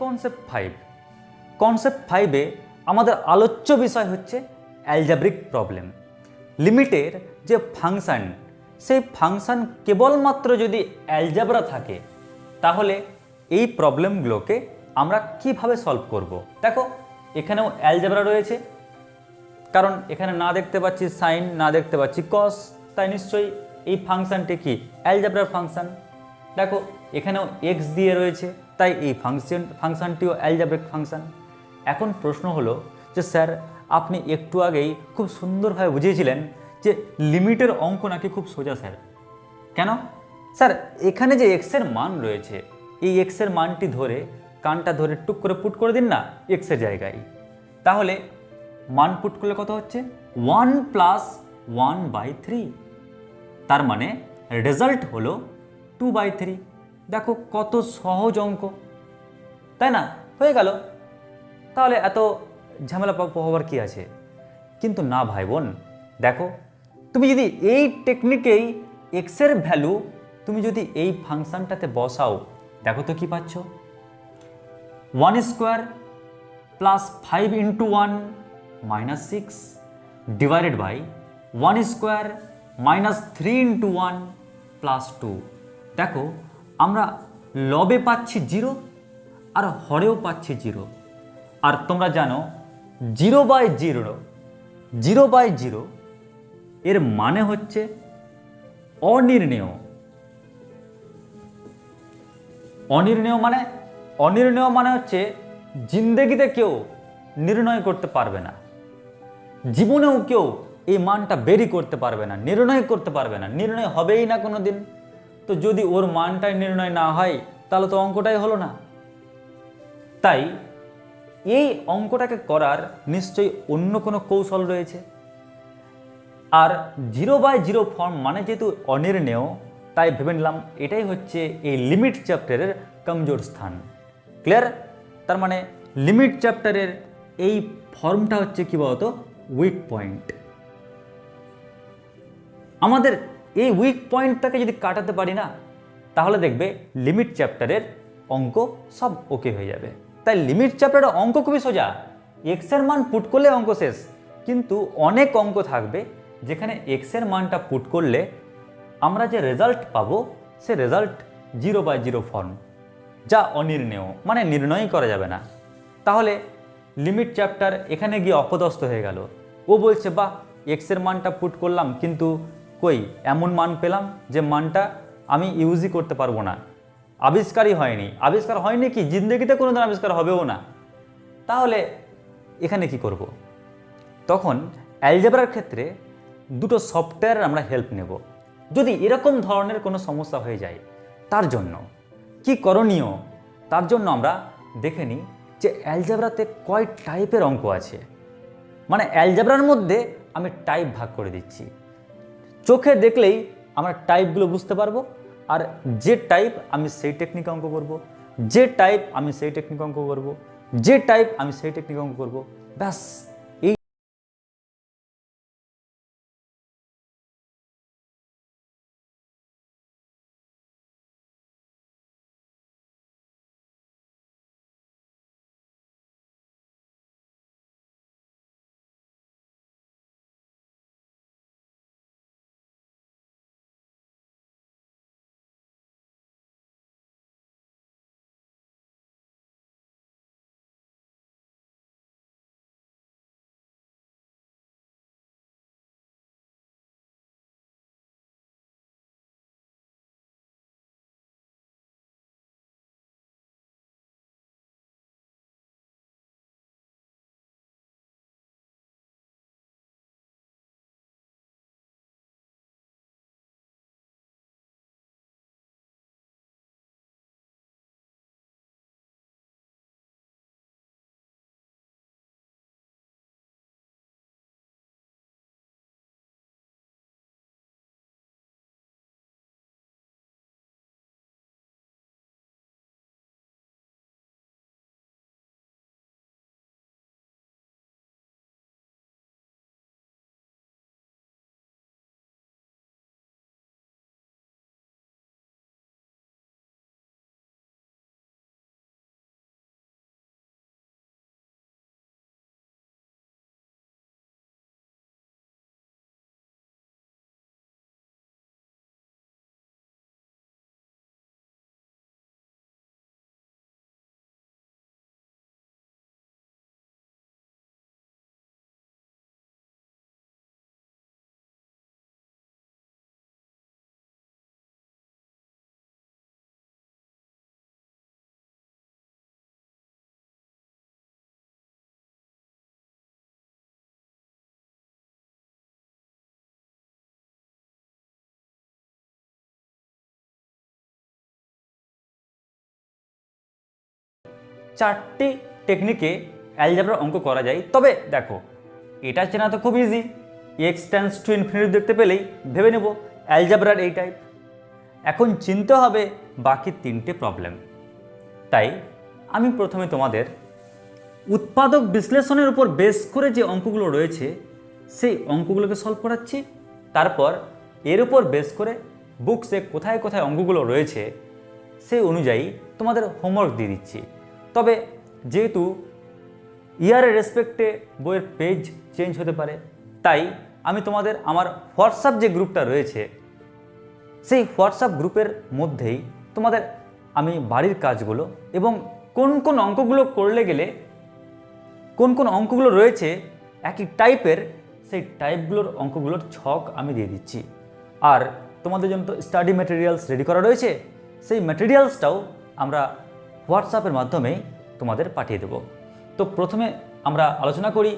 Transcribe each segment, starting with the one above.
Concept five concept ফাইভে আমাদের আলোচ্য বিষয় হচ্ছে অ্যালজাব্রিক প্রবলেম লিমিটের যে ফাংশন সেই ফাংশান কেবলমাত্র যদি অ্যালজাবরা থাকে, তাহলে এই প্রবলেমগুলোকে আমরা কীভাবে সলভ করব? দেখো, এখানেও অ্যালজাবরা রয়েছে। কারণ এখানে না দেখতে পাচ্ছি সাইন না দেখতে পাচ্ছি কস তাই নিশ্চয়ই এই ফাংশনটি কি? অ্যালজাবরার ফাংশান দেখো, এখানেও এক্স দিয়ে রয়েছে। তাই এই ফাংশন, ফাংশনটিও অ্যালজাব্রিক ফাংশন এখন প্রশ্ন হলো যে স্যার, আপনি একটু আগেই খুব সুন্দরভাবে বুঝিয়েছিলেন যে লিমিটের অঙ্ক নাকি খুব সোজা স্যার। কেন? স্যার, এখানে যে এক্সের মান রয়েছে, এই এক্সের মানটি ধরে, কানটা ধরে টুক করে পুট করে দিন না এক্সের জায়গায়। তাহলে মান পুট করলে কত হচ্ছে? One plus one by three তার মানে রেজাল্ট হলো টু বাই থ্রি দেখো কত সহজ অঙ্ক। তাই না? হয়ে গেল। তাহলে এত ঝামেলা হওয়ার কি আছে? কিন্তু না ভাই বোন দেখো, তুমি যদি এই টেকনিকেই এক্সের ভ্যালু তুমি যদি এই ফাংশনটাতে বসাও, দেখো তো কি পাচ্ছ? One square plus five into one minus six divided by one square minus three into one plus two দেখো আমরা লবে পাচ্ছি জিরো আর হরেও পাচ্ছি জিরো। আর তোমরা জানো, zero by zero zero by zero, এর মানে হচ্ছে অনির্ণেয়। অনির্ণেয় মানে অনির্ণেয় মানে হচ্ছে জিন্দেগিতে কেউ নির্ণয় করতে পারবে না। জীবনেও কেউ এই মানটা বেরি করতে পারবে না, নির্ণয় করতে পারবে না। নির্ণয় হবেই না কোনো দিন তো যদি ওর মানটাই নির্ণয় না হয়, তাহলে তো অঙ্কটাই হলো না। তাই এই অঙ্কটাকে করার নিশ্চয়ই অন্য কোনো কৌশল রয়েছে। আর জিরো বাই জিরো ফর্ম মানে যেহেতু অনির্ণেয়, তাই ভেবে নিলাম এটাই হচ্ছে এই লিমিট চ্যাপ্টারের কমজোর স্থান। ক্লিয়ার তার মানে লিমিট চ্যাপ্টারের এই ফর্মটা হচ্ছে কি বলতো? উইক পয়েন্ট আমাদের এই উইক পয়েন্টটাকে যদি কাটাতে পারি না, তাহলে দেখবে লিমিট চ্যাপ্টারের অঙ্ক সব ওকে হয়ে যাবে। তাই লিমিট চ্যাপ্টারের অঙ্ক খুবই সোজা। এক্সের মান পুট করলে অঙ্ক শেষ। কিন্তু অনেক অঙ্ক থাকবে যেখানে এক্সের মানটা পুট করলে আমরা যে রেজাল্ট পাবো, সে result zero by zero form যা অনির্ণেয় মানে নির্ণয়ই করা যাবে না। তাহলে লিমিট চ্যাপ্টার এখানে গিয়ে অপদস্থ হয়ে গেল। ও বলছে, বাহ এক্সের মানটা পুট করলাম, কিন্তু কই, এমন মান পেলাম যে মানটা আমি ইউজই করতে পারব না। আবিষ্কারই হয়নি। আবিষ্কার হয়নি কি? জিন্দগিতে কোনো দিন আবিষ্কার হবেও না। তাহলে এখানে কি করব। তখন অ্যালজেব্রার ক্ষেত্রে দুটো সফটওয়্যার আমরা হেল্প নেব। যদি এরকম ধরনের কোনো সমস্যা হয়ে যায়, তার জন্য কি করণীয়? তার জন্য আমরা দেখে নিই যে অ্যালজেব্রাতে কয় টাইপের অঙ্ক আছে। মানে অ্যালজেব্রার মধ্যে আমি টাইপ ভাগ করে দিচ্ছি। চোখে দেখলেই আমরা টাইপগুলো বুঝতে পারব, আর যে টাইপ আমি সেই টেকনিক অঙ্ক করব, যে টাইপ আমি সেই টেকনিক অঙ্ক করব, যে টাইপ আমি সেই টেকনিক অঙ্ক করব, ব্যাস। চারটি টেকনিকে অ্যালজাবরার অঙ্ক করা যায়। তবে দেখো, এটা চেনা তো খুব easy x tends to infinity দেখতে পেলেই ভেবে নেব অ্যালজাবরার এই টাইপ এখন চিনতে হবে বাকি তিনটে প্রবলেম তাই আমি প্রথমে তোমাদের উৎপাদক বিশ্লেষণের উপর বেস করে যে অঙ্কগুলো রয়েছে, সেই অঙ্কগুলোকে সলভ করাচ্ছি। তারপর এর উপর বেস করে বুকসে কোথায় কোথায় অঙ্কগুলো রয়েছে, সেই অনুযায়ী তোমাদের হোমওয়ার্ক দিয়ে দিচ্ছি। তবে যেহেতু ইয়ারের রেসপেক্টে বইয়ের পেজ চেঞ্জ হতে পারে, তাই আমি তোমাদের আমার হোয়াটসঅ্যাপ যে গ্রুপটা রয়েছে, সেই হোয়াটসঅ্যাপ গ্রুপের মধ্যেই তোমাদের আমি বাড়ির কাজগুলো এবং কোন কোন অঙ্কগুলো করলে গেলে, কোন কোন অঙ্কগুলো রয়েছে, একই টাইপের সেই টাইপগুলোর অঙ্কগুলোর ছক আমি দিয়ে দিচ্ছি। আর তোমাদের জন্য তো স্টাডি ম্যাটেরিয়ালস রেডি করা রয়েছে, সেই ম্যাটেরিয়ালসটাও আমরা হোয়াটসঅ্যাপের মাধ্যমে তোমাদের পাঠিয়ে দেব। তো প্রথমে আমরা আলোচনা করি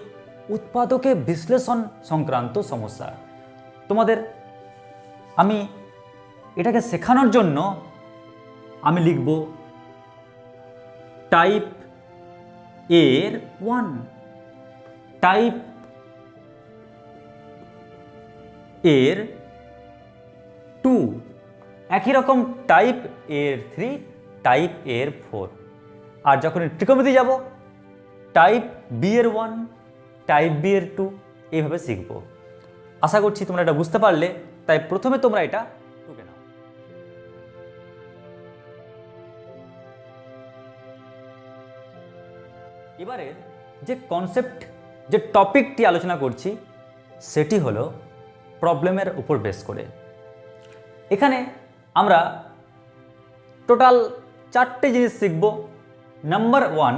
উৎপাদকে বিশ্লেষণ সংক্রান্ত সমস্যা। তোমাদের, আমি এটাকে শেখানোর জন্য আমি লিখব টাইপের ওয়ান টাইপের টু একই রকম টাইপের থ্রি টাইপের ফোর আর যখন ট্রিকোমেতি যাব টাইপ বি এর ওয়ান টাইপ বি এর টু এইভাবে শিখব। আশা করছি তোমরা এটা বুঝতে পারলে, তাই প্রথমে তোমরা এটা টুকে নাও। এবারে যে কনসেপ্ট যে টপিকটি আলোচনা করছি, সেটি হলো প্রবলেমের উপর বেস করে। এখানে আমরা টোটাল চারটে জিনিস শিখব। নাম্বার ওয়ান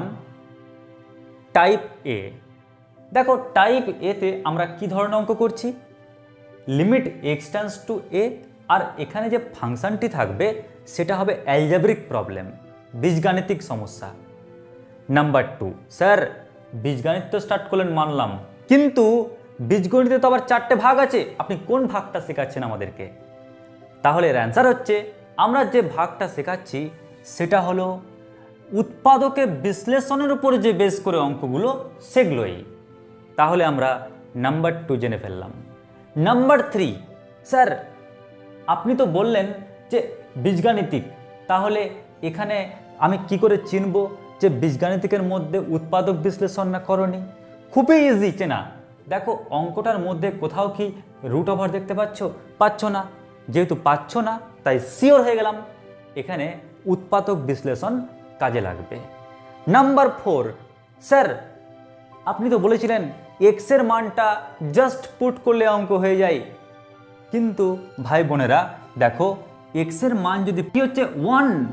টাইপ এ দেখো টাইপ এতে আমরা কি ধরনের অঙ্ক করছি? লিমিট এক্সটেন্স টু এ আর এখানে যে ফাংশনটি থাকবে, সেটা হবে অ্যালজাব্রিক প্রবলেম বীজগাণিতিক সমস্যা। নাম্বার টু স্যার, বীজগণিত তো স্টার্ট করলেন, মানলাম। কিন্তু বীজগণিতে তো আবার চারটে ভাগ আছে। আপনি কোন ভাগটা শেখাচ্ছেন আমাদেরকে? তাহলে এর অ্যান্সার হচ্ছে, আমরা যে ভাগটা শেখাচ্ছি সেটা হলো উৎপাদকে বিশ্লেষণের উপর যে বেস করে অঙ্কগুলো সেগুলোই। তাহলে আমরা নাম্বার টু জেনে ফেললাম। নাম্বার থ্রি, স্যার, আপনি তো বললেন যে বীজগাণিতিক। তাহলে এখানে আমি কি করে চিনব যে বীজগাণিতিকের মধ্যে উৎপাদক বিশ্লেষণ না করনি খুবই ইজি চেনা। দেখো, অঙ্কটার মধ্যে কোথাও কি রুট ওভার দেখতে পাচ্ছ? পাচ্ছ না। যেহেতু পাচ্ছ না, তাই শিওর হয়ে গেলাম। এখানে উৎপাদক বিশ্লেষণ কাজে লাগবে। নাম্বার ফোর, স্যার, আপনি তো বলেছিলেন এক্সের মানটা জাস্ট পুট করলে অঙ্ক হয়ে যায়। কিন্তু ভাই বোনেরা, দেখো এক্সের মান যদি কি হচ্ছে one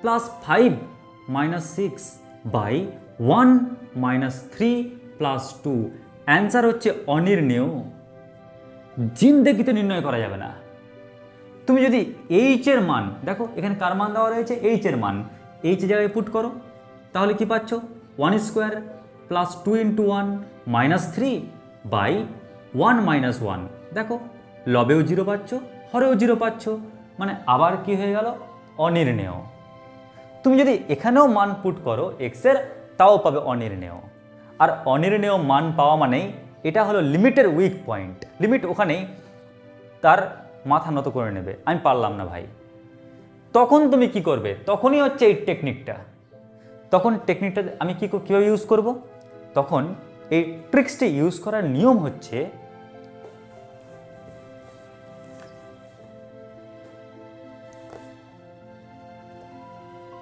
plus five minus six by one minus three plus two answer হচ্ছে অনির্ণেয়। জিন্দেগিতে নির্ণয় করা যাবে না। তুমি যদি এইচ এর মান, দেখো এখানে কার মান দেওয়া রয়েছে? এইচ এর মান। এইচ এর জায়গায় পুট করো। তাহলে কি পাচ্ছ? One square plus two into one minus three by one minus one দেখো, লবেও জিরো পাচ্ছ, হরেও জিরো পাচ্ছ। মানে আবার কি হয়ে গেল? অনির্ণেয়। তুমি যদি এখানেও মান পুট করো এক্সের তাও পাবে অনির্ণেয়। আর অনির্ণেয় মান পাওয়া মানেই এটা হলো লিমিটের উইক পয়েন্ট লিমিট ওখানেই তার মাথা নত করে নেবে। আমি পারলাম না ভাই। তখন তুমি কি করবে? তখনই হচ্ছে এই টেকনিকটা তখন টেকনিকটা আমি কি কীভাবে ইউজ করব? তখন এই ট্রিক্সটি ইউজ করার নিয়ম হচ্ছে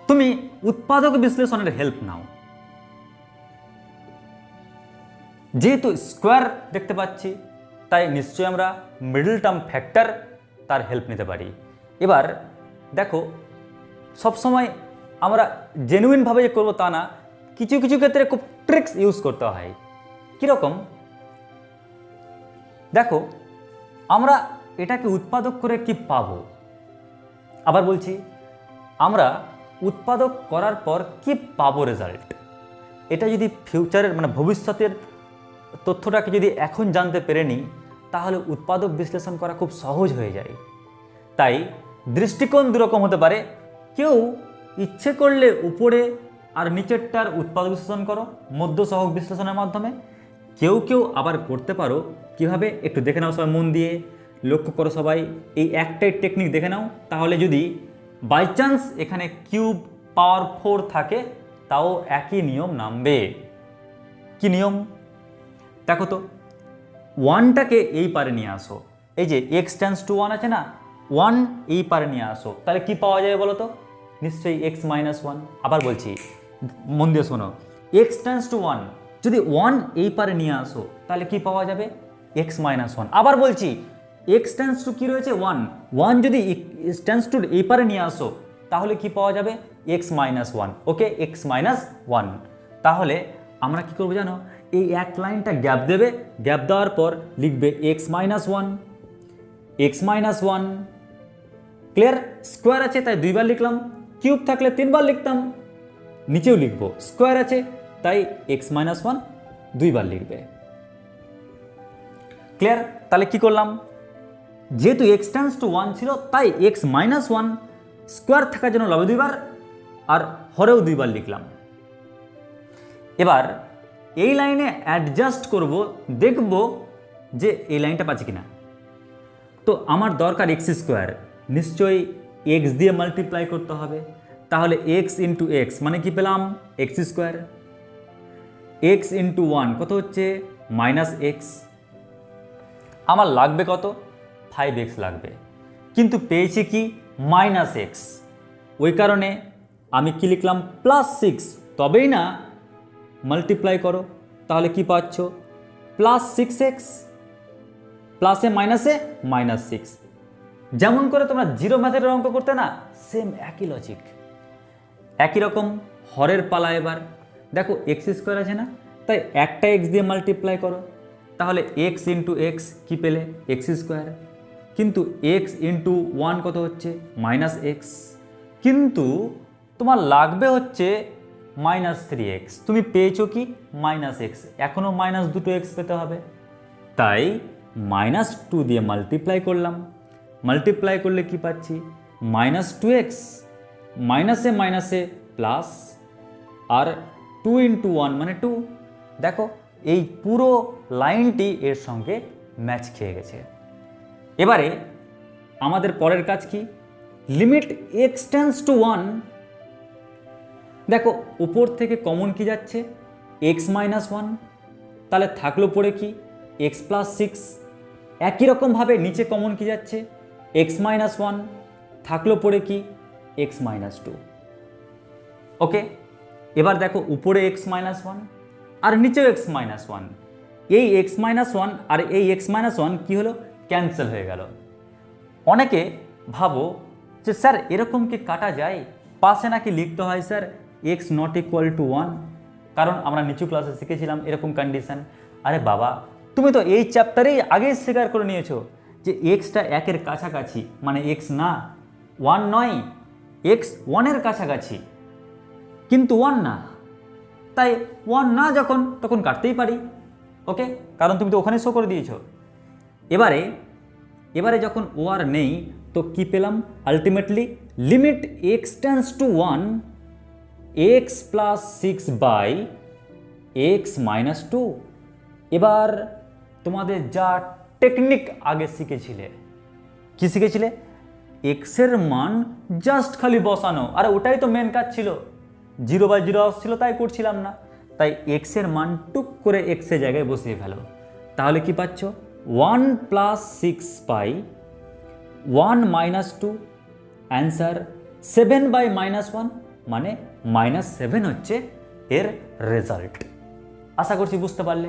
তুমি উৎপাদক বিশ্লেষণের হেল্প নাও। যেহেতু স্কোয়ার দেখতে পাচ্ছি, তাই নিশ্চয়ই আমরা মিডল টার্ম ফ্যাক্টর তার হেল্প নিতে পারি। এবার দেখো, সবসময় আমরা জেনুইনভাবে যে করব তা না, কিছু কিছু ক্ষেত্রে খুব ট্রিক্স ইউজ করতে হয়। কীরকম দেখো, আমরা এটাকে উৎপাদক করে কি পাবো? আবার বলছি, আমরা উৎপাদক করার পর কি পাবো রেজাল্ট এটা যদি ফিউচারের মানে ভবিষ্যতের তথ্যটাকে যদি এখন জানতে পেরে নিই তাহলে উৎপাদক বিশ্লেষণ করা খুব সহজ হয়ে যায়। তাই দৃষ্টিকোণ দুরকম হতে পারে। কেউ ইচ্ছে করলে উপরে আর নিচেরটার উৎপাদক বিশ্লেষণ করো, মধ্য সহক বিশ্লেষণের মাধ্যমে। কেউ কেউ আবার করতে পারো। কীভাবে? একটু দেখে নাও সবাই মন দিয়ে। লক্ষ্য করো সবাই, এই একটাই টেকনিক দেখে নাও। তাহলে যদি বাই চান্স এখানে কিউব পাওয়ার ফোর থাকে, তাও একই নিয়ম নামবে। কি নিয়ম? দেখো তো। ওয়ানটাকে এই পারে নিয়ে আসো। এই যে এক্স টেন্স টু ওয়ান আছে না ওয়ান এই পারে নিয়ে আসো। তাহলে কি পাওয়া যাবে বলো তো? নিশ্চয়ই এক্স মাইনাস ওয়ান আবার বলছি, মন দিয়ে শোনো। এক্স টেন্স টু ওয়ান যদি ওয়ান এই পারে নিয়ে আসো, তাহলে কি পাওয়া যাবে? এক্স মাইনাস ওয়ান আবার বলছি এক্স টেন্স টু কী রয়েছে? ওয়ান ওয়ান যদি টেন্স টু এই পারে নিয়ে আসো, তাহলে কি পাওয়া যাবে? X minus one okay x minus one তাহলে আমরা কি করব জানো? এই এক লাইনটা গ্যাপ দেবে, গ্যাপ দেওয়ার পর লিখবে x minus one x minus one clear square আছে, তাই দুইবার লিখলাম। কিউব থাকলে তিনবার লিখতাম। নিচেও লিখব। স্কোয়ার আছে, তাই এক্স মাইনাস ওয়ান দুইবার লিখবে। ক্লিয়ার তাহলে কি করলাম? যেহেতু এক্স টেন্স টু ওয়ান ছিল, তাই এক্স মাইনাস ওয়ান স্কোয়ার থাকার জন্য লবে দুইবার, আর হরেও দুইবার লিখলাম। এবার এই লাইনে অ্যাডজাস্ট করব, দেখব যে এই লাইনটা পাচ্ছি কিনা। তো আমার দরকার এক্স স্কোয়ার নিশ্চয়ই এক্স দিয়ে মাল্টিপ্লাই করতে হবে। তাহলে এক্স ইন্টু এক্স মানে কি পেলাম? X square x into one কত হচ্ছে? মাইনাস এক্স আমার লাগবে কত? ফাইভ এক্স লাগবে। কিন্তু পেয়েছি কি? মাইনাস এক্স ওই কারণে আমি কি লিখলাম? প্লাস সিক্স তবেই না মাল্টিপ্লাই করো, তাহলে কি পাচ্ছ? প্লাস সিক্স এক্স প্লাসে মাইনাসে মাইনাস সিক্স যেমন করে তোমরা জিরো ম্যাথের অঙ্ক করতে না সেম একই লজিক একই রকম হরের পালা এবার। দেখো এক্স স্কোয়ার আছে না, তাই একটা এক্স দিয়ে মাল্টিপ্লাই করো। তাহলে এক্স ইন্টু এক্স কী পেলে? এক্স স্কোয়ার কিন্তু এক্স ইন্টু ওয়ান কত হচ্ছে? মাইনাস এক্স কিন্তু তোমার লাগবে হচ্ছে মাইনাস থ্রি এক্স। তুমি পেয়েছ কি? Minus x. এখনও মাইনাস দুটো এক্স পেতে হবে। তাই মাইনাস টু দিয়ে মাল্টিপ্লাই করলাম। মাল্টিপ্লাই করলে কি পাচ্ছি? Minus two x. মাইনাসে মাইনাসে প্লাস আর টু ইন্টু ওয়ান মানে টু দেখো, এই পুরো লাইনটি এর সঙ্গে ম্যাচ খেয়ে গেছে। এবারে আমাদের পরের কাজ কি? লিমিট এক্সটেন্স টু ওয়ান দেখো, উপর থেকে কমন কি যাচ্ছে? এক্স মাইনাস ওয়ান তাহলে থাকল পড়ে কি? এক্স প্লাস সিক্স একই রকমভাবে নিচে কমন কি যাচ্ছে? এক্স মাইনাস ওয়ান থাকল পড়ে কি? এক্স মাইনাস টু ওকে এবার দেখো, উপরে এক্স মাইনাস ওয়ান আর নিচেও এক্স মাইনাস ওয়ান এই এক্স মাইনাস ওয়ান আর এই এক্স মাইনাস ওয়ান কী হলো? ক্যান্সেল হয়ে গেল। অনেকে ভাবো যে, স্যার, এরকম কি কাটা যায়? পাশে নাকি লিখতে হয়, sir x not equal to one কারণ আমরা নিচু ক্লাসে শিখেছিলাম এরকম কন্ডিশন আরে বাবা, তুমি তো এই চ্যাপ্টারেই আগেই স্বীকার করে নিয়েছো যে এক্সটা একের কাছাকাছি মানে এক্স না ওয়ান নয় এক্স ওয়ানের কাছাকাছি। কিন্তু ওয়ান না। তাই ওয়ান না যখন, তখন কাটতেই পারি। ওকে কারণ তুমি তো ওখানে শো করে দিয়েছ। এবারে এবারে যখন ও আর নেই, তো কি পেলাম? Ultimately limit x tends to one x plus six by x minus two এবার তোমাদের যা টেকনিক আগে শিখেছিলে। কি শিখেছিলে? এক্সের মান জাস্ট খালি বসানো। আরে ওটাই তো মেন কাজ ছিল। জিরো বাই জিরো আসছিল, তাই করছিলাম না। তাই এক্সের মান টুক করে এক্সের জায়গায় বসিয়ে ফেলো। তাহলে কি পাচ্ছ? One plus six by one minus two answer seven by minus one মানে মাইনাস সেভেন হচ্ছে এর রেজাল্ট আশা করছি বুঝতে পারলে।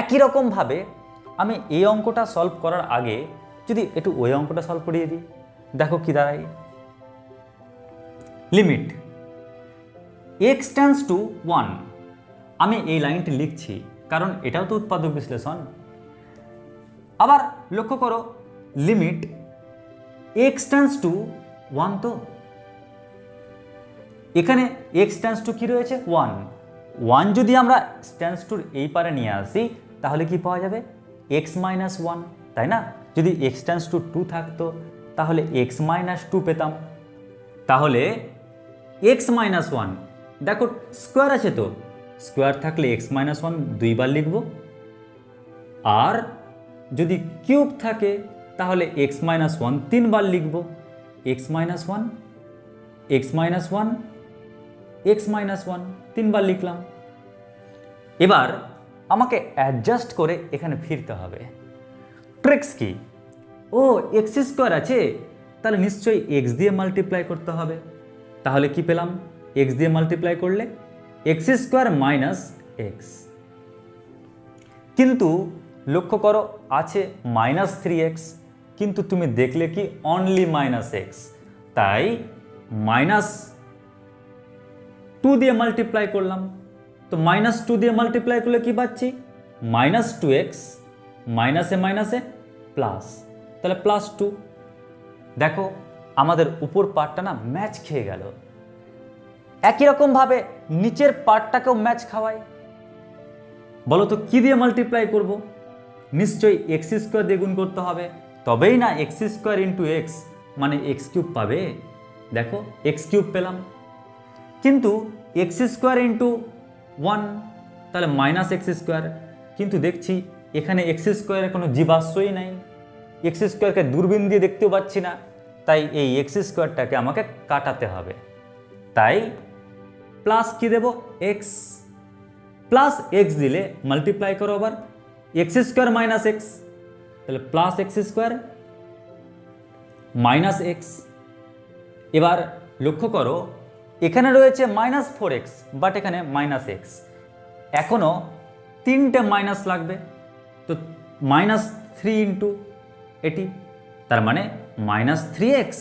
একই রকমভাবে আমি এই অঙ্কটা সলভ করার আগে যদি একটু ওই অঙ্কটা সলভ করিয়ে দিই। দেখো কি দাঁড়াই। Limit x tends to one আমি এই লাইনটি লিখছি, কারণ এটাও তো উৎপাদক বিশ্লেষণ। আবার লক্ষ্য করো limit x tends to one তো এখানে এক্স টেন্স টু কী রয়েছে? ওয়ান ওয়ান যদি আমরা স্ট্যান্স টুর এই পারে নিয়ে আসি, তাহলে কি পাওয়া যাবে? এক্স মাইনাস ওয়ান তাই না? যদি এক্স টেন্স টু টু থাকতো, তাহলে এক্স মাইনাস টু পেতাম। তাহলে এক্স মাইনাস ওয়ান দেখো স্কোয়ার আছে তো। স্কোয়ার থাকলে এক্স মাইনাস ওয়ান দুইবার লিখব। আর যদি কিউব থাকে, তাহলে এক্স মাইনাস ওয়ান তিনবার লিখব। X minus one x minus one x minus one তিনবার লিখলাম। এবার আমাকে অ্যাডজাস্ট করে এখানে ফিরতে হবে। ট্রিক্স কি? ও এক্স স্কোয়ার আছে, তাহলে নিশ্চয়ই এক্স দিয়ে মাল্টিপ্লাই করতে হবে। তাহলে কি পেলাম? এক্স দিয়ে মাল্টিপ্লাই করলে এক্স স্কোয়ার মাইনাস এক্স কিন্তু লক্ষ্য করো, আছে মাইনাস থ্রি এক্স কিন্তু তুমি দেখলে কি অনলি মাইনাস এক্স তাই মাইনাস টু দিয়ে মাল্টিপ্লাই করলাম। তো মাইনাস টু দিয়ে মাল্টিপ্লাই করলে কি পাচ্ছি? মাইনাস টু এক্স মাইনাসে মাইনাসে প্লাস তাহলে প্লাস টু দেখো, আমাদের উপর পার্টটা না ম্যাচ খেয়ে গেল। একই রকমভাবে নিচের পার্টটাকেও ম্যাচ খাওয়ায় বলো তো কী দিয়ে মাল্টিপ্লাই করব? নিশ্চয়ই এক্স স্কোয়ার দিয়ে গুণ করতে হবে। তবেই না এক্স স্কোয়ার ইন্টু এক্স মানে এক্স কিউব পাবে। দেখো এক্স কিউব পেলাম। কিন্তু এক্স স্কোয়ার ইন্টু ওয়ান, তাহলে মাইনাস এক্স স্কোয়ার। কিন্তু দেখছি এখানে এক্স স্কোয়ারের কোনো জীবাশ্রই নাই। এক্স স্কোয়ারকে দূরবীন দিয়ে দেখতেও পাচ্ছি না, তাই এই এক্স স্কোয়ারটাকে আমাকে কাটাতে হবে। তাই প্লাস কি দেব? এক্স প্লাস এক্স দিলে মাল্টিপ্লাই করো আবার। এক্স স্কোয়ার মাইনাস এক্স তাহলে plus x square minus x এবার লক্ষ্য করো এখানে রয়েছে মাইনাস ফোর এক্স বাট এখানে মাইনাস এক্স এখনও তিনটে মাইনাস লাগবে, তো মাইনাস থ্রি ইন্টু এটি, তার মানে minus three x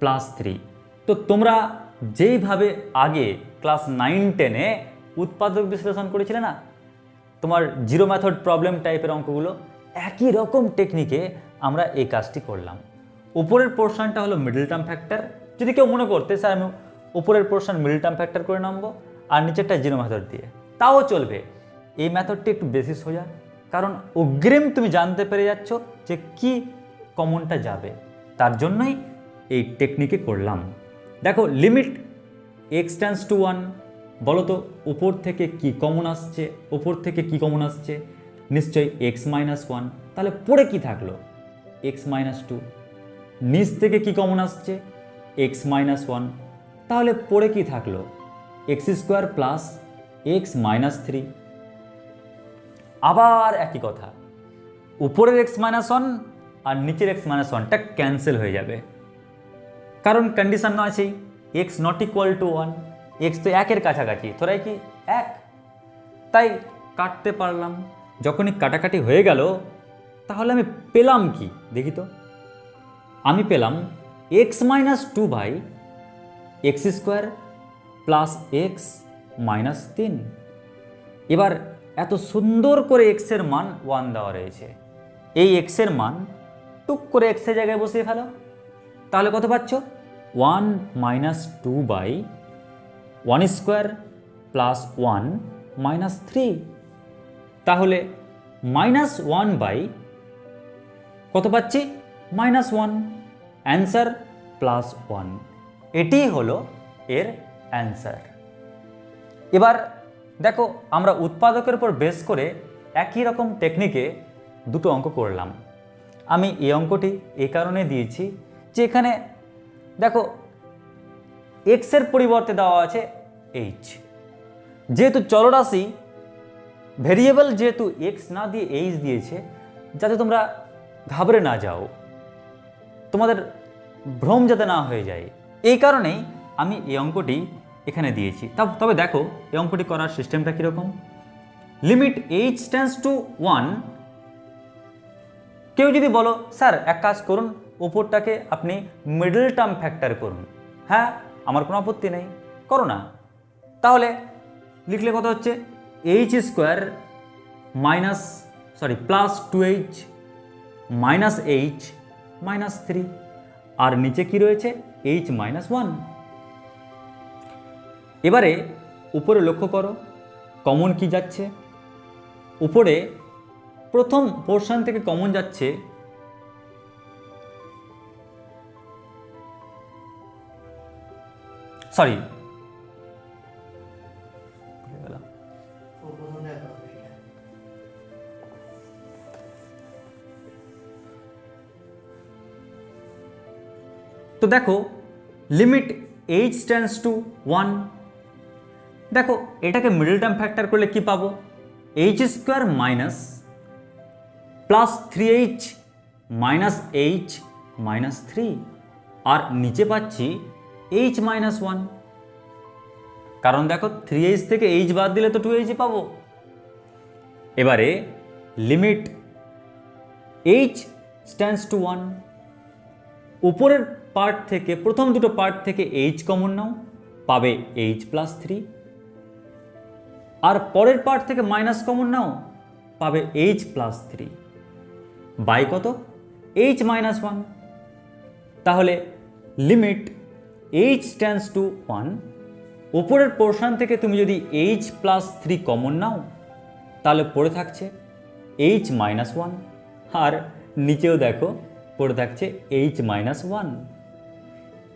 plus three তো তোমরা যেইভাবে আগে ক্লাস নাইন টেনে উৎপাদক বিশ্লেষণ করেছিলে না, তোমার জিরো ম্যাথড প্রবলেম টাইপের অঙ্কগুলো, একই রকম টেকনিকে আমরা এই কাজটি করলাম। উপরের পোর্শনটা হলো মিডল টার্ম ফ্যাক্টর যদি কেউ মনে করতে স্যার আমি উপরের পোর্শন মিডল টার্ম ফ্যাক্টর করে নামবো, আর নিচেরটা জিরো মেথড দিয়ে। তাও চলবে। এই মেথডটি একটু বেশি সোজা কারণ অগ্রিম তুমি জানতে পেরে যাচ্ছ যে কি কমনটা যাবে। তার জন্যই এই টেকনিকে করলাম। দেখো limit x tends to one বলো তো, উপর থেকে কি কমন আসছে, উপর থেকে কি কমন আসছে, নিশ্চয়ই এক্স মাইনাস ওয়ান তাহলে পড়ে কি থাকল? এক্স মাইনাস টু নিচ থেকে কি কমন আসছে? এক্স মাইনাস ওয়ান তাহলে পড়ে কি থাকল? X square plus x minus three আবার একই কথা, উপরের এক্স মাইনাস ওয়ান আর নিচের এক্স মাইনাস ওয়ানটা ক্যান্সেল হয়ে যাবে। কারণ কন্ডিশন আছেই x not equal to one x তো একের কাছাকাছি তোরাই কি? এক। তাই কাটতে পারলাম। যখনই কাটাকাটি হয়ে গেল, তাহলে আমি পেলাম কি? দেখি তো। আমি পেলাম x minus two by x square plus x minus তিন। এবার এত সুন্দর করে এক্সের মান ওয়ান দেওয়া রয়েছে। এই এক্সের মান টুক করে এক্সের জায়গায় বসিয়ে ফেলো। তাহলে কত পাচ্ছ? One minus two by one square plus one minus three তাহলে মাইনাস ওয়ান বাই কত পাচ্ছি? Minus one answer plus one এটিই হলো এর অ্যান্সার এবার দেখো, আমরা উৎপাদকের উপর বেস করে একই রকম টেকনিকে দুটো অঙ্ক করলাম। আমি এই অঙ্কটি এই কারণে দিয়েছি যে এখানে দেখো এক্সের পরিবর্তে দেওয়া আছে এইচ যেহেতু চলরাশি, ভেরিয়েবল যেহেতু এক্স না দিয়ে এইচ দিয়েছে, যাতে তোমরা ঘাবড়ে না যাও। তোমাদের ভ্রম যাতে না হয়ে যায়। এই কারণেই আমি এই অঙ্কটি এখানে দিয়েছি। তবে দেখো, এই অঙ্কটি করার সিস্টেমটা কীরকম? Limit h tends to one কেউ যদি বলো, স্যার, এক কাজ করুন ওপরটাকে আপনি মিডল টার্ম ফ্যাক্টর করুন। হ্যাঁ আমার কোনো আপত্তি নেই, করো না। তাহলে লিখলে কত হচ্ছে? H square minus sorry plus two h minus h minus three আর নিচে কি রয়েছে? এইচ মাইনাস ওয়ান এবারে উপরে লক্ষ্য করো কমন কি যাচ্ছে? উপরে প্রথম পোর্শন থেকে কমন যাচ্ছে সরি তো দেখো limit h tends to one দেখো, এটাকে মিডল টার্ম ফ্যাক্টর করলে কি পাবো? H square minus plus three h minus h minus three আর নিচে পাচ্ছি এইচ মাইনাস ওয়ান কারণ দেখো থ্রি এইচ থেকে এইচ বাদ দিলে তো টু এইচ পাবো। এবারে limit h stands to one উপরের পার্ট থেকে, প্রথম দুটো পার্ট থেকে এইচ কমন নাও, পাবে এইচ প্লাস থ্রি আর পরের পার্ট থেকে মাইনাস কমন নাও, পাবে এইচ প্লাস থ্রি বাই কত? এইচ মাইনাস ওয়ান তাহলে limit h stands to one ওপরের পোর্শন থেকে তুমি যদি এইচ প্লাস থ্রি কমন নাও, তাহলে পড়ে থাকছে এইচ মাইনাস ওয়ান আর নিচেও দেখো, পড়ে থাকছে এইচ মাইনাস ওয়ান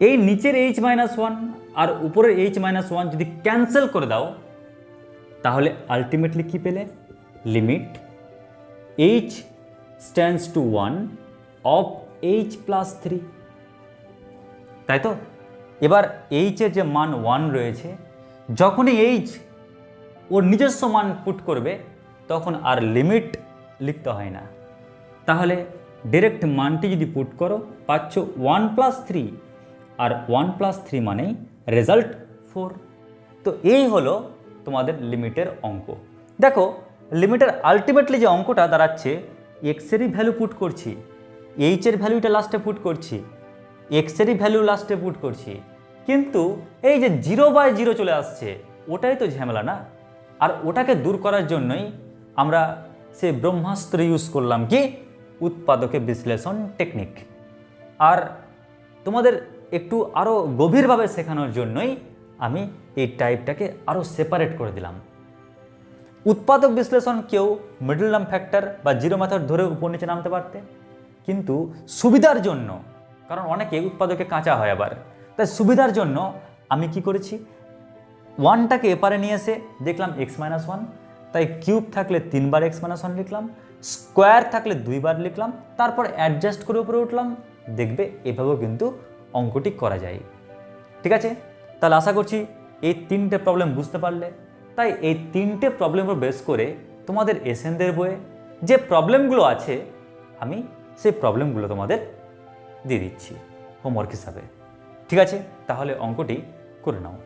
এই নিচের এইচ মাইনাস ওয়ান আর উপরের এইচ মাইনাস ওয়ান যদি ক্যান্সেল করে দাও, তাহলে আলটিমেটলি কি পেলে? Limit h stands to one of h plus three তাই তো? এবার এইচের যে মান ওয়ান রয়েছে, যখনই এইচ ওর নিজস্ব মান পুট করবে, তখন আর লিমিট লিখতে হয় না। তাহলে ডিরেক্ট মানটি যদি পুট করো, পাচ্ছ ওয়ান প্লাস থ্রি আর ওয়ান প্লাস থ্রি মানেই রেজাল্ট ফোর। তো এই হলো তোমাদের লিমিটের অঙ্ক। দেখো, লিমিটের আলটিমেটলি যে অঙ্কটা দাঁড়াচ্ছে এক্সেরই ভ্যালু পুট করছি এইচের ভ্যালুটা লাস্টে পুট করছি এক্সেরই ভ্যালু লাস্টে পুট করছি। কিন্তু এই যে জিরো বাই জিরো চলে আসছে, ওটাই তো ঝামেলা না? আর ওটাকে দূর করার জন্যই আমরা সে ব্রহ্মাস্ত্র ইউজ করলাম কি? উৎপাদকে বিশ্লেষণ টেকনিক আর তোমাদের একটু আরও গভীরভাবে শেখানোর জন্যই আমি এই টাইপটাকে আরও সেপারেট করে দিলাম। উৎপাদক বিশ্লেষণ কেউ মিডল নাম ফ্যাক্টর বা জিরো মেথড ধরে উপর নিচে নামতে পারতে। কিন্তু সুবিধার জন্য, কারণ অনেকে উৎপাদকে কাঁচা হয় আবার। তাই সুবিধার জন্য আমি কি করেছি? ওয়ানটাকে এপারে নিয়ে এসে দেখলাম এক্স মাইনাস ওয়ান তাই কিউব থাকলে তিনবার এক্স মাইনাস ওয়ান লিখলাম স্কোয়ার থাকলে দুইবার লিখলাম, তারপর অ্যাডজাস্ট করে উপরে উঠলাম, দেখবে এভাবেও কিন্তু অঙ্কটি করা যায়। ঠিক আছে? তাহলে আশা করছি এই তিনটে প্রবলেম বুঝতে পারলে। তাই এই তিনটে প্রবলেমের বেস করে তোমাদের এসেনদের বইয়ে যে প্রবলেমগুলো আছে, আমি সেই প্রবলেমগুলো তোমাদের দিয়ে দিচ্ছি। হোমওয়ার্ক হিসাবে। ঠিক আছে? তাহলে অঙ্কটি করে নাও।